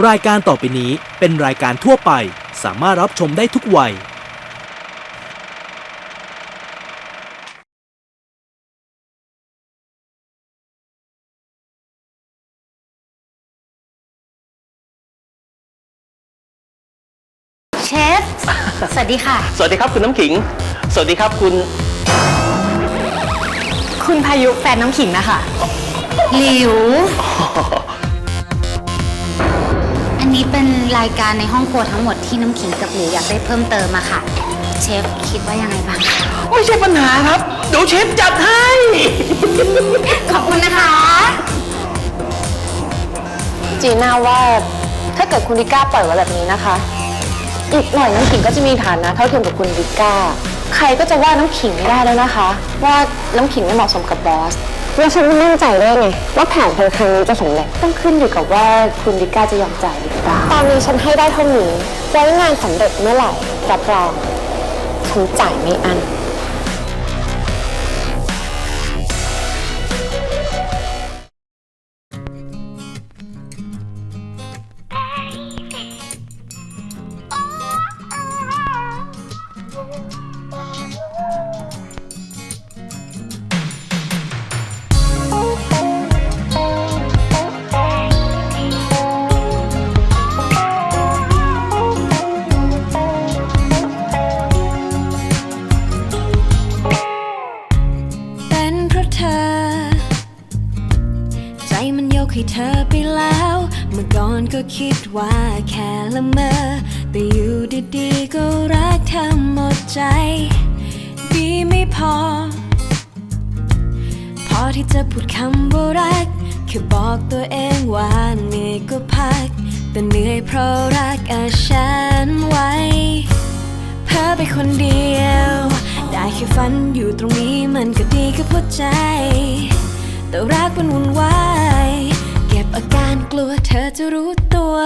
รายการต่อไปนี้เป็นรายการทั่วไป สามารถรับชมได้ทุกวัย เชฟ สวัสดีค่ะ สวัสดีครับคุณน้ำขิง สวัสดีครับคุณ คุณพายุแฟนน้ำขิงนะคะหลิวอั นนี้เป็นรายการในห้องครัวทั้งหมดที่น้ำขิงกับหลิวอยากได้เพิ่มเติมมาค่ะ เชฟคิดว่ายังไงบ้างคะไม่ใช่ปัญหาครับ เดี๋ยวเชฟจัดให้ ขอบคุณนะคะ จีน่าว่าถ้าเกิดคุณดิก้าปล่อยไว้แบบนี้นะคะ อีกหน่อยน้ำขิงก็จะมีฐานะเท่าเทียมกับคุณดิก้า ใครก็จะว่าน้ำขิงไม่ได้แล้วนะคะ ว่าน้ำขิงไม่เหมาะสมกับบอส แล้วฉันก็มั่นใจได้ไงว่าแผนเธอครั้งนี้จะสำเร็จต้องขึ้นอยู่กับว่าคุณดิก้าจะยอมจ่ายหรือเปล่าตอนนี้ฉันให้ได้เท่านี้ไว้งานสำเร็จเมื่อไหร่รับรองฉันจ่ายไม่อั้นเป็น คิดว่าแค่ละเมอแต่อยู่ดีๆก็รักเธอหมดใจ ดีไม่พอ พอที่จะพูดคำว่ารักแค่บอกตัวเองว่าเหนื่อยก็พัก แต่เหนื่อยเพราะรักอาฉันไว้ เพ้อไปคนเดียว ได้แค่ฝันอยู่ตรงนี้มันก็ดีกับหัวใจ แต่รักมันวุ่นวาย อาการกลัวเธอจะรู้ตัว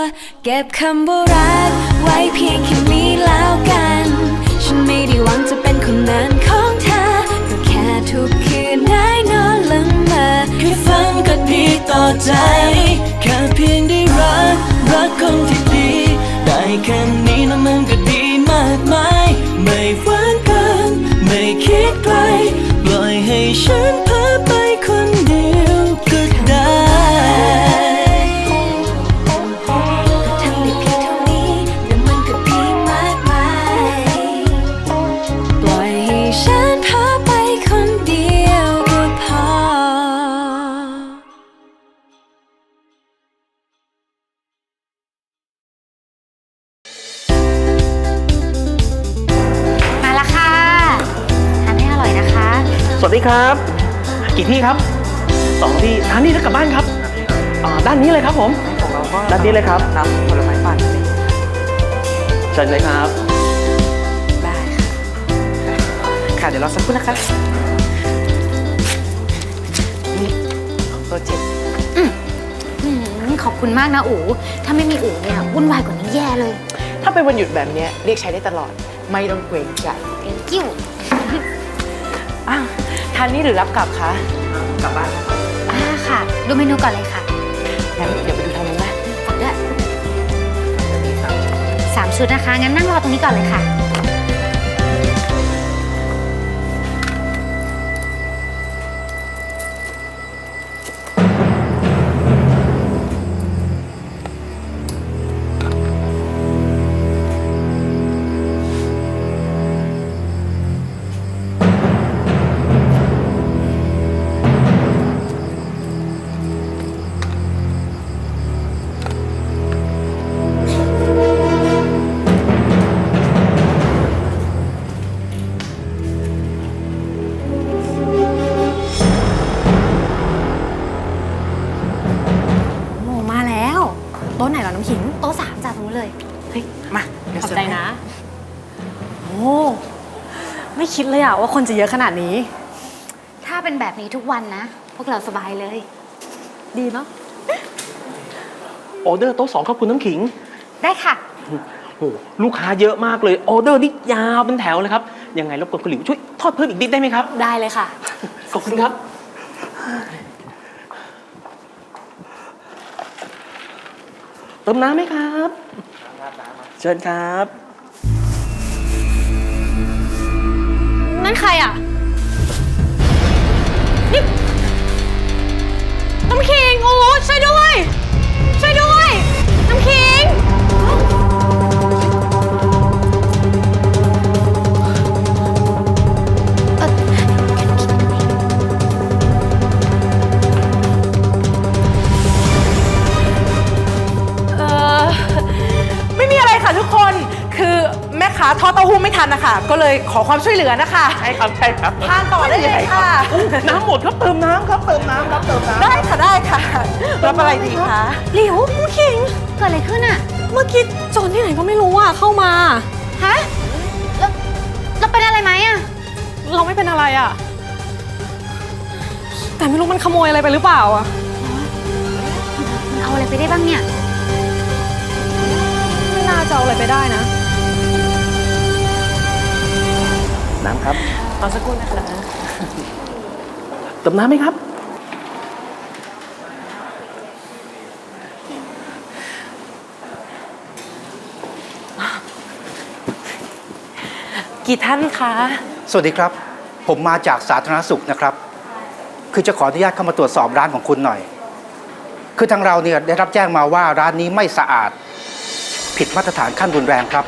เก็บคำว่ารักไว้เพียงแค่นี้แล้วกัน ฉันไม่ได้หวังจะเป็นคนนั้นของเธอ ก็แค่ทุกคืนได้นอนละเมอแค่ฝันก็ดีต่อใจ แค่เพียงได้รัก รักคนที่ดี ได้แค่นี้แล้วมันก็ดีมากมาย ไม่ฝันเกิน ไม่คิดไกล ปล่อยให้ฉันเพ้อ ดีครับ กี่ที่ครับสองที่ทานนี่แล้วกลับบ้านครับอ่าด้านนี้เลยครับผม ของเราก็ด้านนี้เลยครับ น้ำผลไม้ปั่นเชิญเลยครับ ได้ค่ะค่ะเดี๋ยวรอสักครู่นะคะนี่โปรเจกต์อืมขอบคุณมากนะอู๋ถ้าไม่มีอู๋เนี่ยวุ่นวายกว่านี้แย่เลย ถ้าเป็นวันหยุดแบบเนี้ยเรียกใช้ได้ตลอด ไม่ต้องเกรงใจ thank you อ้าว ทานนี่หรือรับกลับคะกลับบ้านอ่าค่ะ ดูเมนูก่อนเลยค่ะงั้นเดี๋ยวไปดูทางนู้นนะกดด้วยสามชุดนะคะ งั้นนั่งรอตรงนี้ก่อนเลยค่ะ ดเลยอะว่าคนจะเยอะขนาดนี้ ถ้าเป็นแบบนี้ทุกวันนะ พวกเราสบายเลย ดีเนาะออเดอร์โต๊ะสองครับคุณน้ำขิง ได้ค่ะ โอ้โหลูกค้าเยอะมากเลยออเดอร์นี่ยาวเป็นแถวเลยครับ ยังไงรบกวนคุณหลิวช่วยทอดเพิ่มอีกนิดได้ไหมครับ ได้เลยค่ะ ขอบคุณครับโเติมน้ำไหมครับ เชิญครับ นั่นใครอะ นี่น้ำขิงโอ้ช่วยด้วย ช่วยด้วย น้ำขิง ทันนะคะก็เลยขอความช่วยเหลือนะคะ ใช่ครับใช่ครับทานต่อได้เลยค่ะน้ำหมดครับเติมน้ำครับเติมน้ำครับเติมน้ำได้ค่ะได้ค่ะรับอะไรดีคะหลิวน้ำขิง เกิดอะไรขึ้นอะเมื่อกี้โจรที่ไหนก็ไม่รู้อะเข้ามา ฮะแล้วเราเป็นอะไรไหมอะเราไม่เป็นอะไรอะ แต่ไม่รู้มันขโมยอะไรไปหรือเปล่าอะ มันเอาอะไรไปได้บ้างเนี่ย ไม่น่าจะเอาอะไรไปได้นะ น้ำครับรอสักครู่นะคะเติมน้ำไหมครับ กี่ท่านคะ สวัสดีครับ ผมมาจากสาธารณสุขนะครับ คือจะขออนุญาตเข้ามาตรวจสอบร้านของคุณหน่อย คือทางเราเนี่ยได้รับแจ้งมาว่าร้านนี้ไม่สะอาด ผิดมาตรฐานขั้นรุนแรงครับ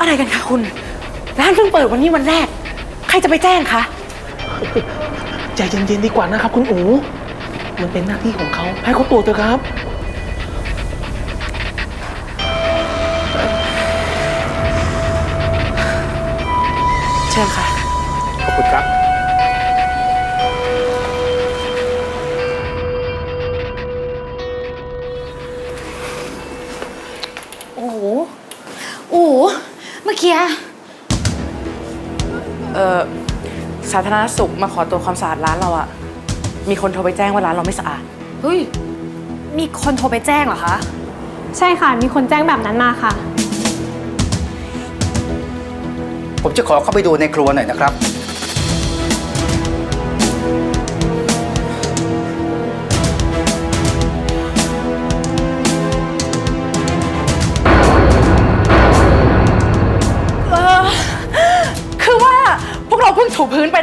อะไรกันคะคุณ ร้านเพิ่งเปิดวันนี้วันแรก ใครจะไปแจ้งคะ ใจเย็นๆดีกว่านะครับ คุณอู๋มันเป็นหน้าที่ของเขา ให้เขาตรวจเถอะครับ เชิญค่ะ สาธารณสุขมาขอตรวจความสะอาดร้านเราอะมีคนโทรไปแจ้งว่าร้านเราไม่สะอาด เฮ้ย มีคนโทรไปแจ้งเหรอคะ ใช่ค่ะ มีคนแจ้งแบบนั้นมาค่ะ ผมจะขอเข้าไปดูในครัวหน่อยนะครับ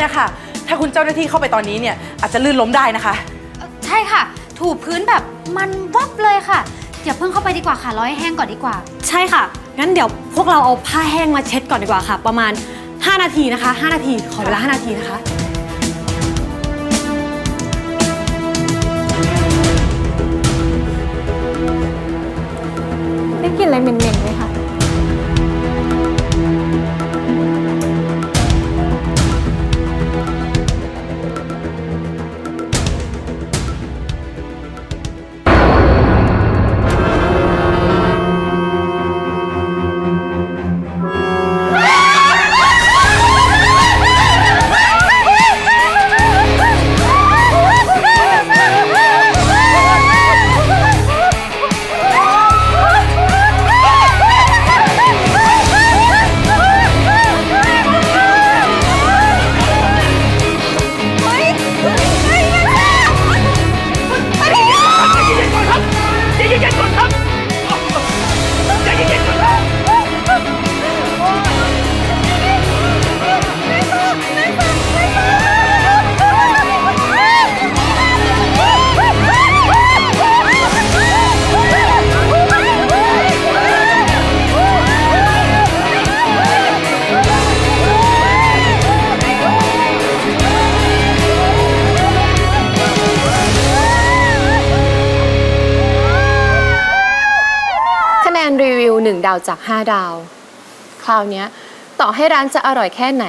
ถูพื้นไปนะคะถ้าคุณเจ้าหน้าที่เข้าไปตอนนี้เนี่ยอาจจะลื่นล้มได้นะคะใช่ค่ะ ถูพื้นแบบมันวับเลยค่ะอย่าเพิ่งเข้าไปดีกว่าค่ะรอให้แห้งก่อนดีกว่า ใช่ค่ะ งั้นเดี๋ยวพวกเราเอาผ้าแห้งมาเช็ดก่อนดีกว่าค่ะ ประมาณ 5 นาทีนะคะ 5 นาที ขอเวลา 5 นาทีนะคะ ได้กลิ่นอะไรเหม็น ดาวจาก 5 ดาว คราวเนี้ย ต่อให้ร้านจะอร่อยแค่ไหน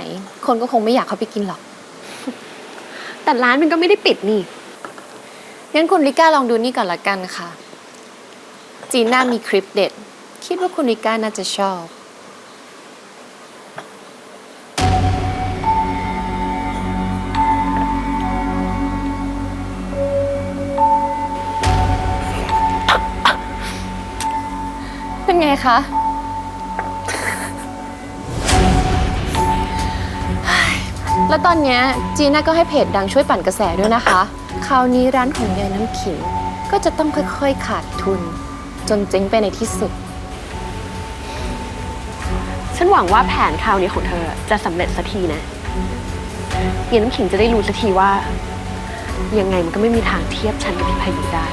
คนก็คงไม่อยากเข้าไปกินหรอก แต่ร้านมันก็ไม่ได้ปิดนี่ งั้นคุณริก้าลองดูนี่ก่อนละกันค่ะ จีน่ามีคลิปเด็ด คิดว่าคุณริก้าน่าจะชอบ คะ แล้วตอนเนี้ยจีน่าก็ให้เพจดังช่วยปั่นกระแสด้วยนะคะ คราวนี้ร้านของยายน้ำขิง ก็จะต้องค่อยๆขาดทุน จนเจ๊งไปในที่สุด ฉันหวังว่าแผนคราวนี้ของเธอจะสำเร็จสักทีนะย็นน้ำขิงจะได้รู้สักทีว่า ยังไงมันก็ไม่มีทางเทียบฉันกับพี่พายุได้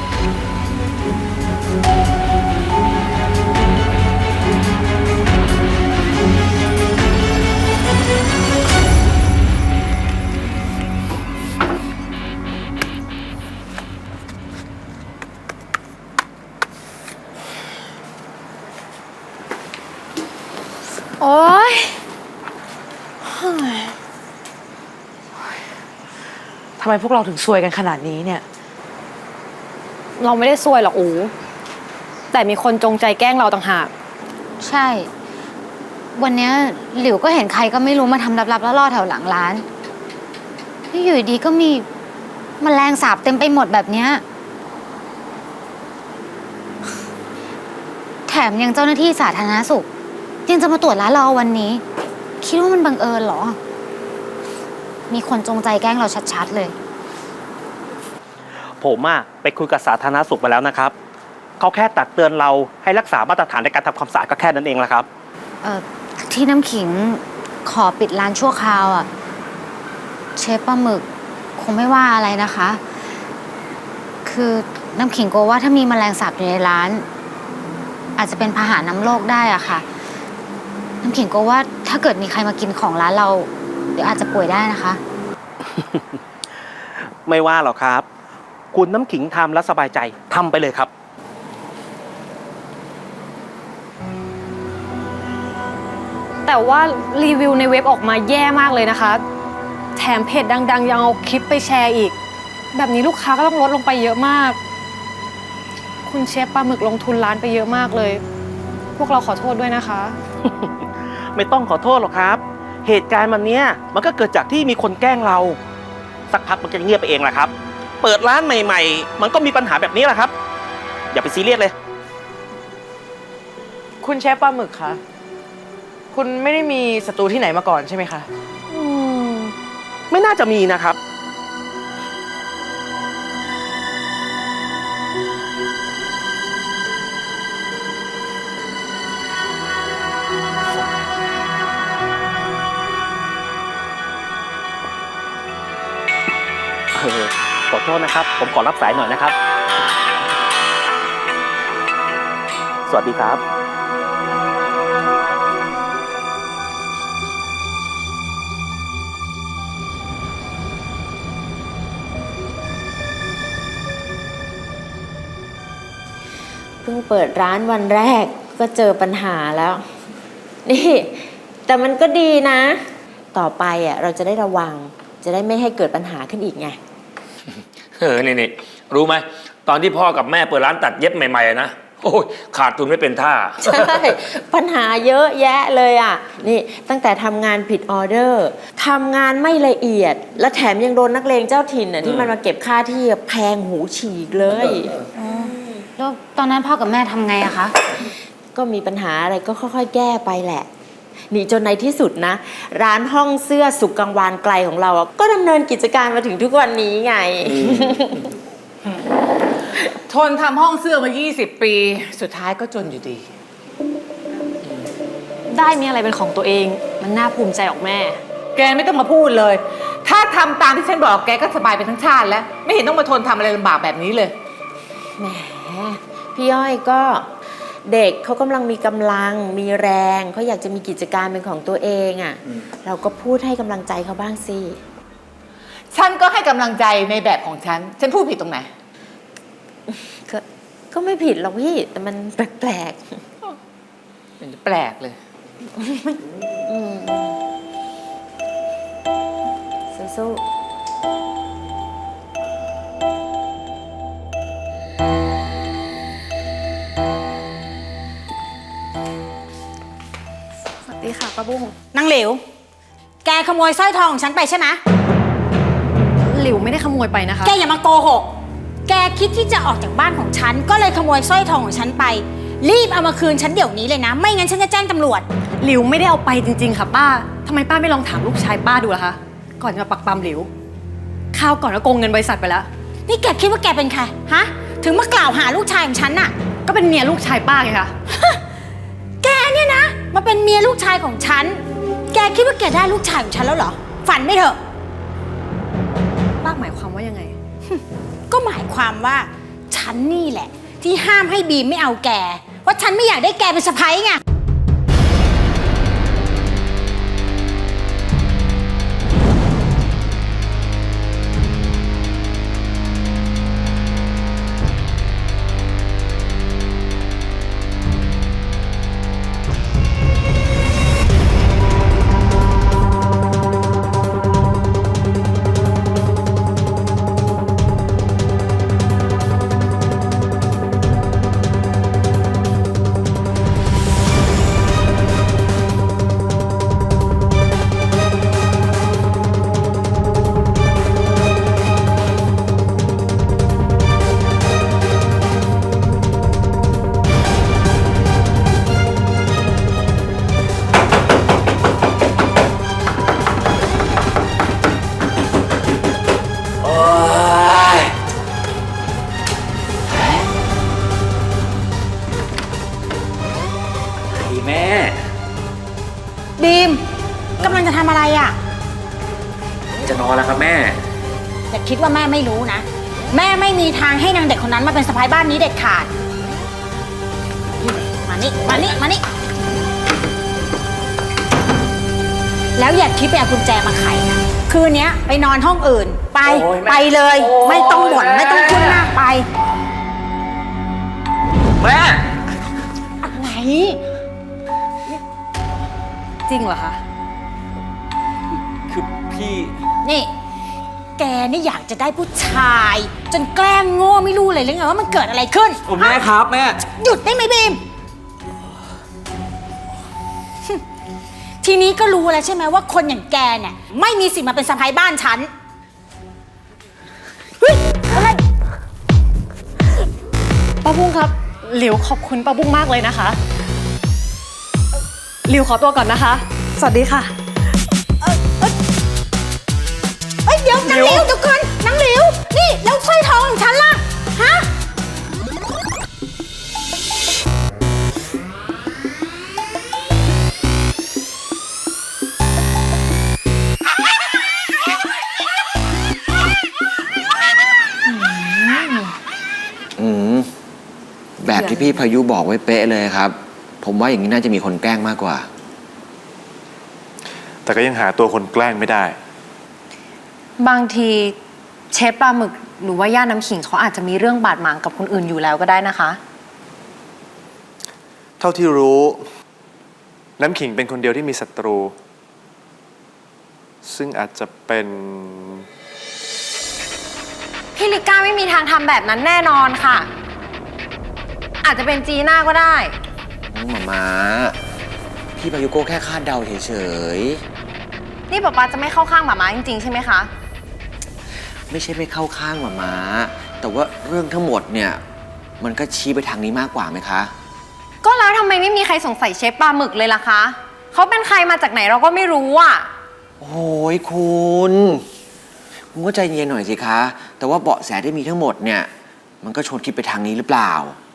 ำไมพวกเราถึงซวยกันขนาดนี้เนี่ย เราไม่ได้ซวยหรอกอู แต่มีคนจงใจแกล้งเราต่างหาก ใช่ วันเนี้ยหลิวก็เห็นใครก็ไม่รู้มาทำลับๆล่อๆแถวหลังร้านแล้วอยู่ดีๆก็มีมแมลงสาบเต็มไปหมดแบบเนี้ย แถมยังเจ้าหน้าที่สาธารณสุข ยังจะมาตรวจร้านเราวันนี้ คิดว่ามันบังเอิญเหรอ มีคนจงใจแกล้งเราชัดๆเลย ผมอะไปคุยกับสาธารณสุขไปแล้วนะครับ เขาแค่ตักเตือนเราให้รักษามาตรฐานในการทำความสะอาดก็แค่นั้นเองแหละครับ เอ่อที่น้ำขิงขอปิดร้านชั่วคราวอะ เชฟปลาหมึกคงไม่ว่าอะไรนะคะ คือน้ำขิงกลัวว่าถ้ามีแมลงสาบอยู่ในร้าน อาจจะเป็นพาหะน้ำโรคได้อะค่ะ น้ำขิงกลัวว่าถ้าเกิดมีใครมากินของร้านเรา เดี๋ยวอาจจะป่วยได้นะคะ ไม่ว่าหรอกครับ คุณน้ำขิงทำแล้วสบายใจทำไปเลยครับ แต่ว่ารีวิวในเว็บออกมาแย่มากเลยนะคะ แถมเพจดัง ๆ ยังเอาคลิปไปแชร์อีก แบบนี้ลูกค้าก็ต้องลดลงไปเยอะมาก คุณเชฟปลาหมึกลงทุนร้านไปเยอะมากเลย พวกเราขอโทษด้วยนะคะ ไม่ต้องขอโทษหรอกครับ เหตุการณ์มันเนี้ยมันก็เกิดจากที่มีคนแกล้งเรา สักพักมันจะเงียบไปเองแหละครับ เปิดร้านใหม่ ๆ มันก็มีปัญหาแบบนี้แหละครับ อย่าไปซีเรียสเลย คุณเชฟปลาหมึกคะคุณไม่ได้มีศัตรูที่ไหนมาก่อนใช่ไหมคะ อืมไม่น่าจะมีนะครับ โทษนะครับ ผมขอรับสายหน่อยนะครับ สวัสดีครับ เพิ่งเปิดร้านวันแรกก็เจอปัญหาแล้ว นี่ แต่มันก็ดีนะ ต่อไปอะเราจะได้ระวังจะได้ไม่ให้เกิดปัญหาขึ้นอีกไง เออนี่นี่รู้ไหมตอนที่พ่อกับแม่เปิดร้านตัดเย็บใหม่ๆอะนะโอ้ยขาดทุนไม่เป็นท่า ใช่ ปัญหาเยอะแยะเลยอะ นี่ตั้งแต่ทำงานผิดออเดอร์ทำงานไม่ละเอียด และแถมยังโดนนักเลงเจ้าถิ่นน่ะที่มันมาเก็บค่าที่แพงหูฉีกเลย แล้วตอนนั้นพ่อกับแม่ทำไงอะคะ ก็มีปัญหาอะไรก็ค่อย ๆ แก้ไปแหละ นี่จนในที่สุดนะ ร้านห้องเสื้อสุกกังวานไกลของเราอะก็ดำเนินกิจการมาถึงทุกวันนี้ไง ทนทำห้องเสื้อมา 20 ปี สุดท้ายก็จนอยู่ดี ได้มีอะไรเป็นของตัวเอง มันน่าภูมิใจออกแม่ แกไม่ต้องมาพูดเลย ถ้าทำตามที่ฉันบอกแกก็สบายไปทั้งชาติแล้ว ไม่เห็นต้องมาทนทำอะไรลำบากแบบนี้เลย แหม พี่ย้อยก็ เด็กเขากำลังมีกำลังมีแรงเขาอยากจะมีกิจการเป็นของตัวเองอะ่ะเราก็พูดให้กำลังใจเขาบ้างสิฉันก็ให้กำลังใจในแบบของฉัน ฉันพูดผิดตรงไหน ก็ก็ไม่ผิดหรอกพี่ แต่มันแปลกเป็นแปลกเลย ๆอืมสู้ส ป้าบุ้งนางหลิว แกขโมยสร้อยทองของฉันไปใช่ไหมหลิวไม่ได้ขโมยไปนะคะ แกอย่ามาโกหก แกคิดที่จะออกจากบ้านของฉัน ก็เลยขโมยสร้อยทองของฉันไป รีบเอามาคืนฉันเดี๋ยวนี้เลยนะ ไม่งั้นฉันจะแจ้งตำรวจ หลิวไม่ได้เอาไปจริง ๆ ค่ะป้าทำไมป้าไม่ลองถามลูกชายป้าดูล่ะคะ ก่อนจะมาปักปำหลิวข้าวก่อนก็โกงเงินบริษัทไปแล้ว นี่แกคิดว่าแกเป็นใคร ฮะ ถึงถึงมากล่าวหาลูกชายของฉันน่ะ ก็เป็นเมียลูกชายป้าไงคะแกเนี่ยนะ มาเป็นเมียลูกชายของฉัน แกคิดว่าแกได้ลูกชายของฉันแล้วเหรอ ฝันไม่เถอะ ป้าหมายความว่ายังไง ก็หมายความว่า ฉันนี่แหละ ที่ห้ามให้บีมไม่เอาแก เพราะฉันไม่อยากได้แกเป็นสะพ้ายไง ไม่รู้นะ แม่ไม่มีทางให้นางเด็กคนนั้นมาเป็นสะพ้ายบ้านนี้เด็ดขาด มานี่ มานี่ มานี่ แล้วอย่าคิดไปเอากุญแจมาไขนะคืนเนี้ยไปนอนห้องอื่น ไป โอ้ยแม่ไปเลย โอ้ย ไม่ต้องบ่น ไม่ต้องพูดมากไป แม่ ไหน จริงเหรอคะ คือพี่ นี่ แกนี่อยากจะได้ผู้ชาย จนแกล้งโง่ไม่รู้เลยหรือไงว่ามันเกิดอะไรขึ้นผมแม่ครับแม่ หยุดได้ไหมบีม ทีนี้ก็รู้แล้วใช่ไหมว่าคนอย่างแกเนี่ย ไม่มีสิทธิ์มาเป็นสะพ้ายบ้านฉันเฮ้ยอะไรป้าบุ้งครับ หลิวขอบคุณป้าบุ้งมากเลยนะคะ หลิวขอตัวก่อนนะคะ สวัสดีค่ะ เอ้ยเดี๋ยวนางหลิวเดี๋ยวก่อนนางหลิว นี่แล้วสร้อยทองของฉันล่ะ ฮะ อืมแบบที่พี่พายุบอกไว้เป๊ะเลยครับ ผมว่าอย่างนี้น่าจะมีคนแกล้งมากกว่า แต่ก็ยังหาตัวคนแกล้งไม่ได้ บางทีเชฟปลาหมึกหรือว่าย่าน้ำขิงเขาอาจจะมีเรื่องบาดหมางกับคนอื่นอยู่แล้วก็ได้นะคะ เท่าที่รู้ น้ำขิงเป็นคนเดียวที่มีศัตรู ซึ่งอาจจะเป็น พี่ลิก้าไม่มีทางทำแบบนั้นแน่นอนค่ะ อาจจะเป็นจีน่าก็ได้ น้องหมามาพี่พายุโก้แค่คาดเดาเฉยนี่ป๊าป๊าจะไม่เข้าข้างหมาม้าจริงๆใช่ไหมคะๆ ไม่ใช่ไม่เข้าข้างหมามาแต่ว่าเรื่องทั้งหมดเนี่ย มันก็ชี้ไปทางนี้มากกว่าไหมคะ ก็แล้วทำไมไม่มีใครสงสัยเชฟปลาหมึกเลยล่ะคะ เขาเป็นใครมาจากไหนเราก็ไม่รู้อะ โอ้ยคุณคุณก็ใจเย็นหน่อยสิคะ แต่ว่าเบาะแสที่มีทั้งหมดเนี่ย มันก็ชวนคิดไปทางนี้หรือเปล่าอ